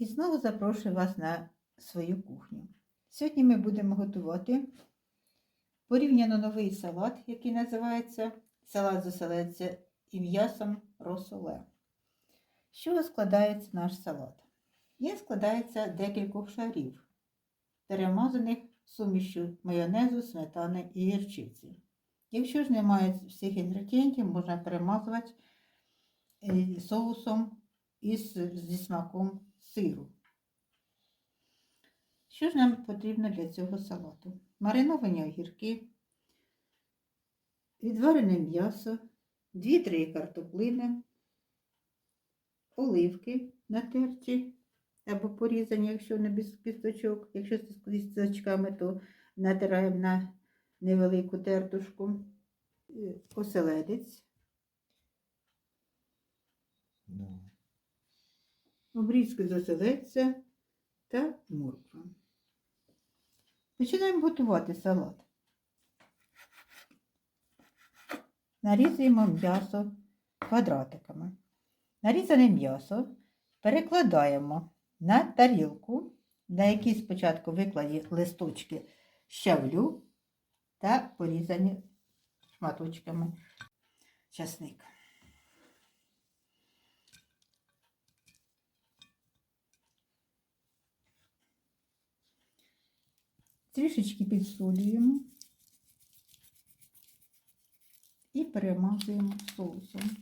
І знову запрошую вас на свою кухню. Сьогодні ми будемо готувати порівняно новий салат, який називається салат з оселедця і м'ясом росоле. З чого складається наш салат? Він складається декількох шарів, перемазаних сумішю майонезу, сметани і гірчиці. Якщо ж немає всіх інгредієнтів, можна перемазувати е, соусом із, зі смаком сиру. Що ж нам потрібно для цього салату? Мариновані огірки, відварене м'ясо, 2-3 картоплини, оливки натерті або порізані, якщо не без кісточок. Якщо з кісточками, то натираємо на невелику тертушку, е, оселедець, обрізки з та морква. Починаємо готувати салат. Нарізуємо м'ясо квадратиками. Нарізане м'ясо перекладаємо на тарілку, на якій спочатку викладі листочки щавлю та порізані шматочками часник. Трішечки підсолюємо і перемазуємо соусом.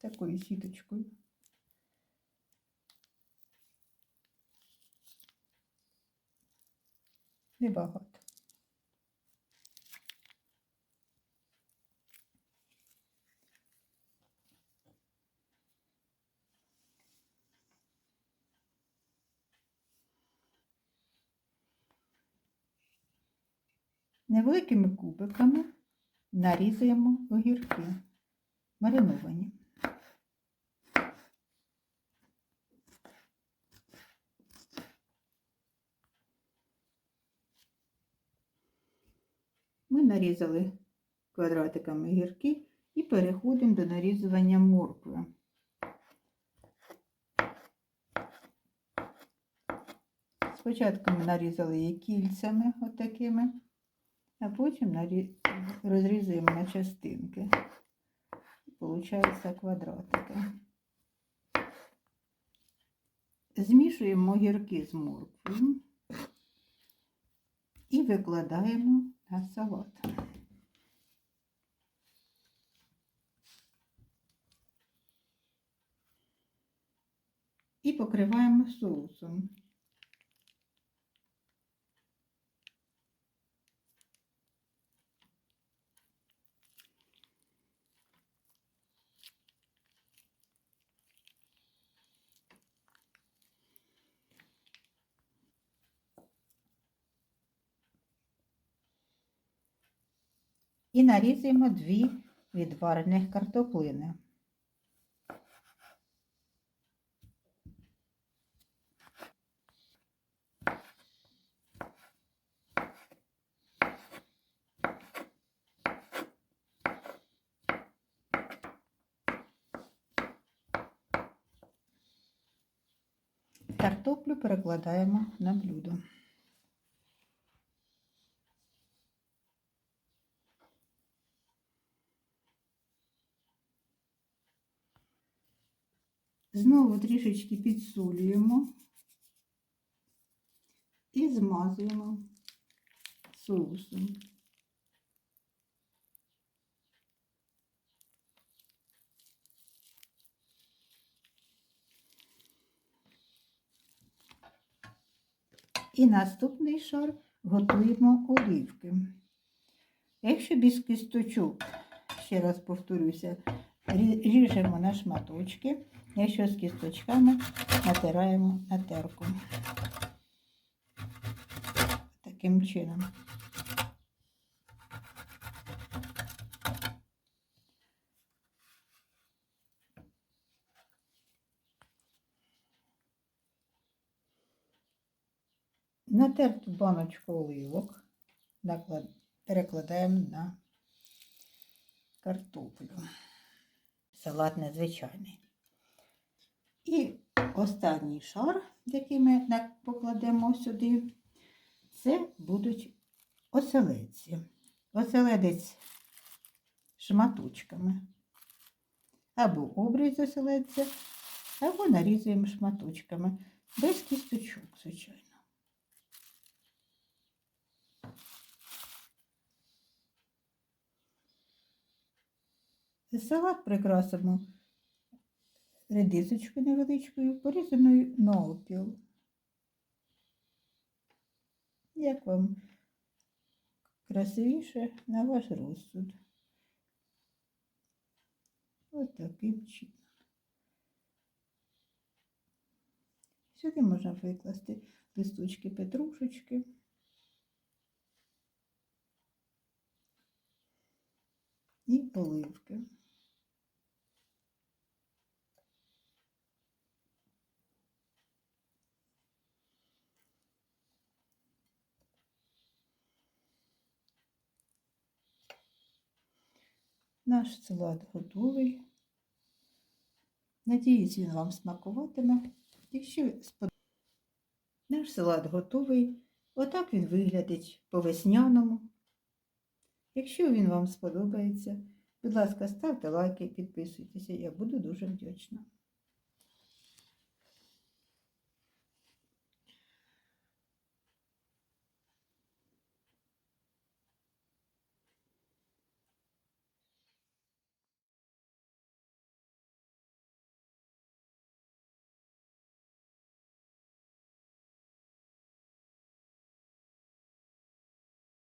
Такою сіточкою. Небагато. Невеликими кубиками нарізаємо огірки, мариновані. Ми нарізали квадратиками огірки і переходимо до нарізування моркви. Спочатку ми нарізали її кільцями отакими, а потім розрізуємо на частинки. Получаються квадратики. Змішуємо огірки з морквою і викладаємо на салат. І покриваємо соусом. І нарізуємо дві відварених картоплини. Картоплю перекладаємо на блюдо. Знову трішечки підсолюємо і змазуємо соусом. І наступний шар готуємо олівки. Якщо без кісточок, ще раз повторюся, ріжемо на шматочки, якщо з кісточками натираємо на терку. Таким чином. Натерту баночку оливок перекладаємо на картоплю. Салат незвичайний. І останній шар, який ми покладемо сюди, це будуть оселедці. Оселедець шматочками. Або обріз оселедця, або нарізуємо шматочками, без кісточок, звичайно. Салат прикрасимо редисочкою невеличкою, порізаною на опіл. Як вам красивіше на ваш розсуд. Ось таким чином. Сюди можна викласти листочки петрушечки. І оливки. Наш салат готовий. Надіюсь, він вам смакуватиме. Якщо наш салат готовий, отак він виглядить по-весняному. Якщо він вам сподобається, будь ласка, ставте лайки, підписуйтеся, я буду дуже вдячна.